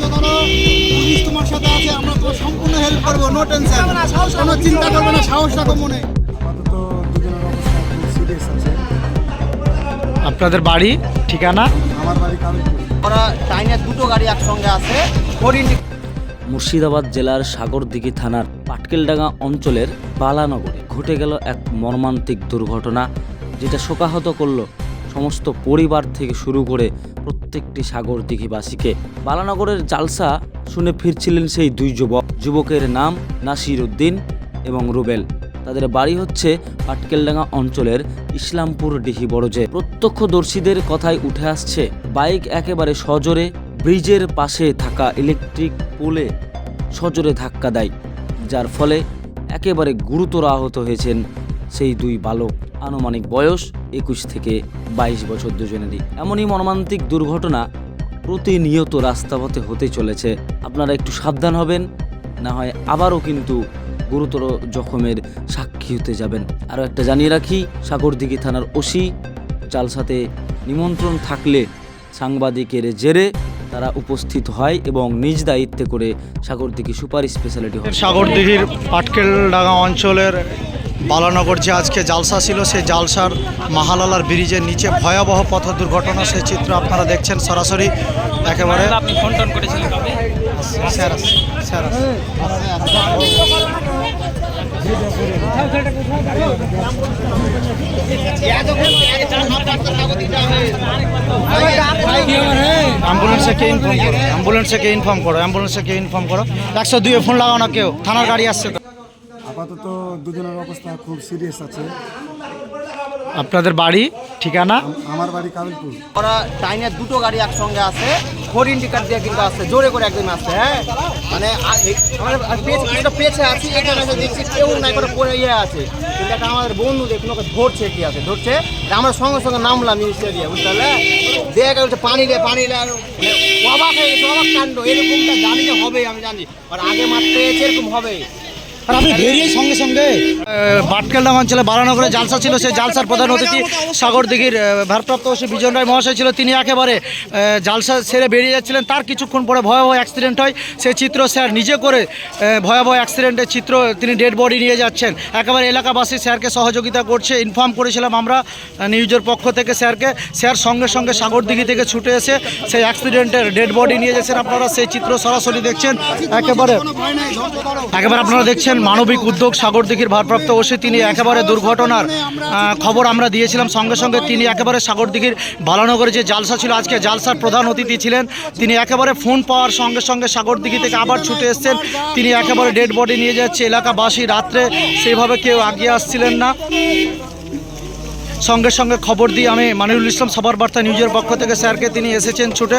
ধৈর্য ধরো পুলিশ তোমার সাথে আছে আমরা তোমার সম্পূর্ণ হেল্প করব নো টেনশন কোনো চিন্তা করবে না সাহস রাখো মনে। আপনাদের বাড়ি ঠিকানা? আমার বাড়ি ওরা দুটো গাড়ি একসঙ্গে আছে মুর্শিদাবাদ জেলার সাগরদিঘি থানার পাটকেলডাঙ্গা অঞ্চলের বালানগরে ঘটে গেল এক মর্মান্তিক দুর্ঘটনা যেটা শোকাহত করল সমস্ত পরিবার থেকে শুরু করে প্রত্যেকটি সাগর দিঘিবাসীকে বালানগরের জালসা শুনে ফিরছিলেন সেই দুই যুবক। যুবকের নাম নাসির উদ্দিন এবং রুবেল। তাদের বাড়ি হচ্ছে পাটকেলডাঙ্গা অঞ্চলের ইসলামপুর ডিহি বড়জে। প্রত্যক্ষদর্শীদের কথায় উঠে আসছে, বাইক একেবারে সজোরে ব্রিজের পাশে থাকা ইলেকট্রিক পোলে সজোরে ধাক্কা দেয়, যার ফলে একেবারে গুরুতর আহত হয়েছেন সেই দুই বালক আনুমানিক বয়স একুশ থেকে বাইশ বছর দুজনেরই। এমনই মর্মান্তিক দুর্ঘটনা প্রতিনিয়ত রাস্তাপথে হতে চলেছে। আপনারা একটু সাবধান হবেন, না হয় আবারও কিন্তু গুরুতর জখমের সাক্ষী হতে যাবেন। আরও একটা জানিয়ে রাখি, সাগরদিঘি থানার ওসি জালসাতে নিমন্ত্রণ থাকলে সাংবাদিকের জেরে তারা উপস্থিত হয় এবং নিজ দায়িত্বে করে সাগরদিঘি সুপার স্পেশালিটি হয় সাগরদিঘির পাটকেলডাঙ্গা অঞ্চলের বালানগর যে আজকে জালসা ছিল সেই জালসার মাহালালার ব্রিজের নিচে ভয়াবহ পথ দুর্ঘটনা সেই চিত্র আপনারা দেখছেন সরাসরি। একেবারে আপনি ফোন টোন করেছিলেন স্যার স্যার অ্যাম্বুলেন্সে কে ইনফর্ম করো? অ্যাম্বুলেন্সে কে ইনফর্ম করো? অ্যাম্বুলেন্সে কে ইনফর্ম করো? একশো দুয়ে ফোন লাগাও না কেউ। থানার গাড়ি আসছে। আপাতত দুজনের অবস্থা খুব সিরিয়াস আছে। আপনাদের বাড়ি ঠিকানা? আমার বাড়ি কালপুর ওরা চাইনার দুটো গাড়ি একসঙ্গে আছে হরিণ টিকার দিয়ে কিন্তু আসছে জোরে করে একদিন আসছে হ্যাঁ? মানে আমরা আর পেছ- আছি এখানে এসে দেখছি কেউ নাই করে পড়ে ইয়ে আছে। কিন্তু একটা আমাদের বন্ধু দেখুন ওকে ধরছে কি আছে ধরছে। আমরা সঙ্গে সঙ্গে নামলাম মিনিস্টার দিয়ে বুঝতে পারলে? দেখে বলছে পানি রে পানি আর মানে অবাক হয়ে গেছে অবাক কাণ্ড এরকমটা জানি যে হবে আমি জানি। আর আগে মাত্র এরকম হবে। আর আপনি বেরিয়ে সঙ্গে সঙ্গে বাটকেলডাম অঞ্চলে বারানগরে জালসা ছিল, সেই জালসার প্রধান অতিথি সাগরদিঘির ভারপ্রাপ্ত বিজন রায় মহাশয় ছিল। তিনি একেবারে জালসা ছেড়ে বেরিয়ে যাচ্ছিলেন। তার কিছুক্ষণ পরে ভয়াবহ অ্যাক্সিডেন্ট হয়। সেই চিত্র স্যার নিজে করে ভয়াবহ অ্যাক্সিডেন্টের চিত্র তিনি ডেড বডি নিয়ে যাচ্ছেন। একেবারে এলাকাবাসী স্যারকে সহযোগিতা করছে। ইনফর্ম করেছিলাম আমরা নিউজের পক্ষ থেকে স্যারকে। স্যার সঙ্গে সঙ্গে সাগরদিঘি থেকে ছুটে এসে সেই অ্যাক্সিডেন্টের ডেড বডি নিয়ে যাচ্ছেন। আপনারা সেই চিত্র সরাসরি দেখছেন। একেবারে একেবারে আপনারা দেখছেন মানবিক উদ্যোগ সাগরদিঘির ভারপ্রাপ্ত ওসি, তিনি একেবারে দুর্ঘটনার খবর আমরা দিয়েছিলাম। সঙ্গে সঙ্গে তিনি একেবারে সাগরদিঘির বালানগরে যে জালসা ছিল, আজকে জালসার প্রধান অতিথি ছিলেন। তিনি একেবারে ফোন পাওয়ার সঙ্গে সঙ্গে সাগরদিঘি থেকে আবার ছুটে এসছেন। তিনি একেবারে ডেড বডি নিয়ে যাচ্ছে এলাকাবাসী রাত্রে, সেইভাবে কেউ আগিয়ে আসছিলেন না। সঙ্গে সঙ্গে খবর দিয়ে আমি মানিরুল ইসলাম সবার বার্তা নিউজের পক্ষ থেকে স্যারকে, তিনি এসেছেন ছুটে।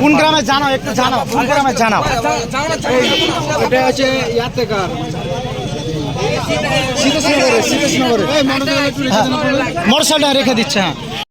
কোন গ্রামে জানাও একটু জানাও কোন গ্রামে জানাও এটা হচ্ছে রেখে দিন আপনারা। মোটরসাইকেলটা রেখে দিচ্ছে হ্যাঁ